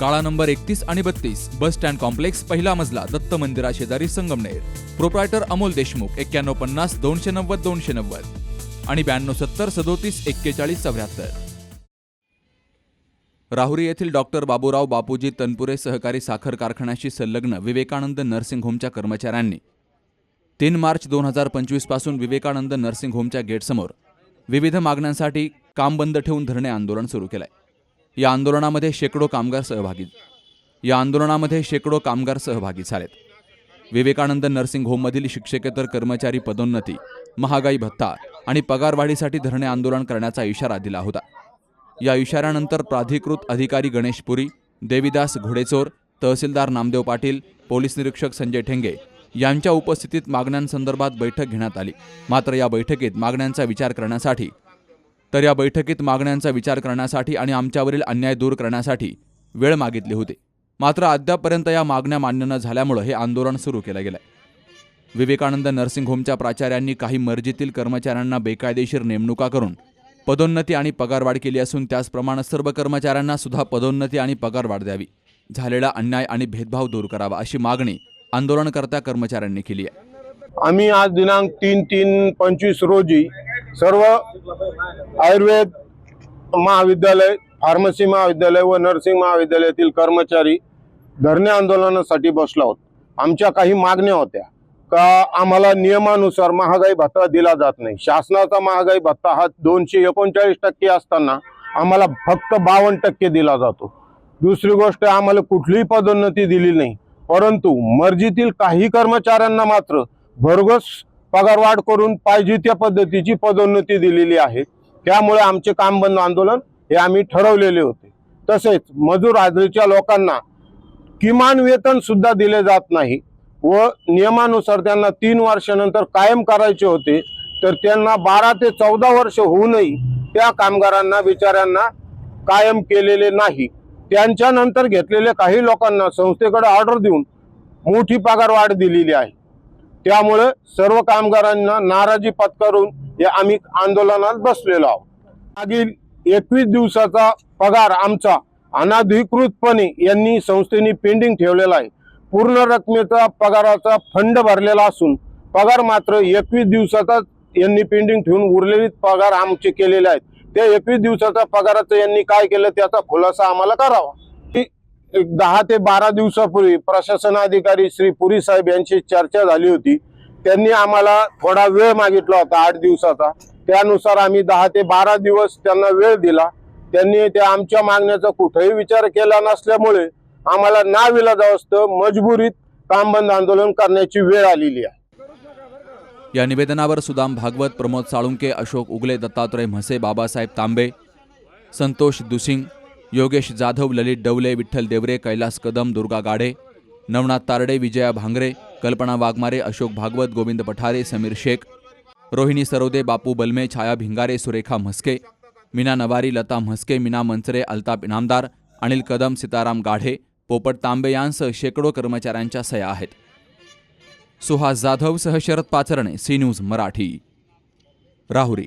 काळा नंबर एकतीस आणि बत्तीस बस स्टँड कॉम्प्लेक्स पहिला मजला दत्त मंदिरा शेजारी संगमनेर. प्रोप्रायटर अमोल देशमुख एक्क्याण्णव पन्नास दोनशे नव्वद दोनशे नव्वद. आणि ब्याण्णव सत्तर सदोतीस एक्केचाळीस चौऱ्याहत्तर. राहुरी येथील डॉक्टर बाबूराव बापूजी तनपुरे सहकारी साखर कारखान्याशी संलग्न विवेकानंद नर्सिंग होमच्या कर्मचाऱ्यांनी तीन मार्च दोन हजार पंचवीसपासून विवेकानंद नर्सिंग होमच्या गेटसमोर विविध मागण्यांसाठी काम बंद ठेवून धरणे आंदोलन सुरू केलंय. या आंदोलनामध्ये शेकडो कामगार सहभागी या आंदोलनामध्ये शेकडो कामगार सहभागी झालेत. विवेकानंद नर्सिंग होममधील शिक्षकेतर कर्मचारी पदोन्नती महागाई भत्ता आणि पगारवाढीसाठी धरणे आंदोलन करण्याचा इशारा दिला होता. या इशाऱ्यानंतर प्राधिकृत अधिकारी गणेश पुरी देवीदास घोडेचोर तहसीलदार नामदेव पाटील पोलीस निरीक्षक संजय ठेंगे यांच्या उपस्थितीत मागण्यांसंदर्भात बैठक घेण्यात आली. मात्र या बैठकीत मागण्यांचा विचार करण्यासाठी तर या बैठकीत मागण्यांचा विचार करण्यासाठी आणि आमच्यावरील अन्याय दूर करण्यासाठी वेळ मागितली होती. मात्र अद्यापपर्यंत या मागण्या मान्य न झाल्यामुळे हे आंदोलन सुरू केलं गेलं विवेकानंद नर्सिंग होमच्या प्राचार्यांनी काही मर्जीतील कर्मचाऱ्यांना बेकायदेशीर नेमणुका करून पदोन्नती आणि पगारवाढ केली असून त्याचप्रमाणे सर्व कर्मचाऱ्यांना सुद्धा पदोन्नती आणि पगारवाढ द्यावी. झालेला अन्याय आणि भेदभाव दूर करावा अशी मागणी आंदोलनकर्त्या कर्मचाऱ्यांनी केली आहे. आम्ही आज दिनांक तीन तीन पंचवीस रोजी सर्व आयुर्वेद महाविद्यालय फार्मसी महाविद्यालय व नर्सिंग महाविद्यालयातील कर्मचारी धरणे आंदोलनासाठी बसलो आहोत आमच्या काही मागण्या होत्या. का आम्हाला नियमानुसार महागाई भत्ता दिला जात नाही. शासनाचा महागाई भत्ता हा दोनशे एकोणचाळीस टक्के असताना आम्हाला फक्त बावन्न टक्के दिला जातो. दुसरी गोष्ट आम्हाला कुठलीही पदोन्नती दिली नाही. परंतु मर्जीतील काही कर्मचाऱ्यांना मात्र भरघोस पगारवाढ करून पाहिजे त्या पद्धतीची पदोन्नती दिलेली आहे. त्यामुळे आमचे काम बंद आंदोलन हे आम्ही ठरवलेले होते. तसेच मजूर हाजरीच्या लोकांना किमान वेतन सुद्धा दिले जात नाही व नियमानुसार त्यांना तीन वर्षानंतर कायम करायचे होते. तर त्यांना बारा ते चौदा वर्ष होऊनही त्या कामगारांना बिचाऱ्यांना कायम केलेले नाही. त्यांच्यानंतर घेतलेल्या काही लोकांना संस्थेकडे ऑर्डर देऊन मोठी पगार वाढ दिलेली आहे. त्यामुळे सर्व कामगारांना नाराजी पत्करून या आम्ही आंदोलनात बसलेलो आहोत. मागील एकवीस दिवसाचा पगार आमचा अनाधिकृतपणे यांनी संस्थेने पेंडिंग ठेवलेला आहे. पूर्ण रकमेचा पगाराचा फंड भरलेला असून पगार मात्र एकवीस दिवसाचा यांनी पेंडिंग ठेवून उरलेले पगार आमचे केलेले आहेत. त्या एकवीस दिवसाचा पगाराचं यांनी काय केलं त्याचा खुलासा आम्हाला करावा. दहा ते बारा दिवसापूर्वी प्रशासन अधिकारी श्री पुरी साहेब यांची चर्चा झाली होती. त्यांनी आम्हाला थोडा वेळ मागितला होता आठ दिवसाचा. त्यानुसार आम्ही दहा ते बारा दिवस त्यांना वेळ दिला. त्यांनी त्या आमच्या मागण्याचा कुठेही विचार केला नसल्यामुळे आम्हाला ना विलाजावं मजबुरीत काम बंद आंदोलन करण्याची वेळ आलेली आहे. या निवेदनावर सुदाम भागवत प्रमोद साळुंके अशोक उगले दत्तात्रय म्हसे बाबासाहेब तांबे संतोष दुसिंग योगेश जाधव ललित डवले विठ्ठल देवरे कैलास कदम दुर्गा गाढे नवनाथ तारडे विजया भांगरे कल्पना वाघमारे अशोक भागवत गोविंद पठारे समीर शेख रोहिणी सरोदे बापू बलमे छाया भिंगारे सुरेखा म्हस्के मीना नवारी लता म्हस्के मीना मंचरे अल्ताप इनामदार अनिल कदम सीताराम गाढे पोपट तांबे यांसह शेकडो कर्मचाऱ्यांच्या सया आहेत. सुहास जाधव सह शरद पाचरणे सी न्यूज मराठी. राहुरी.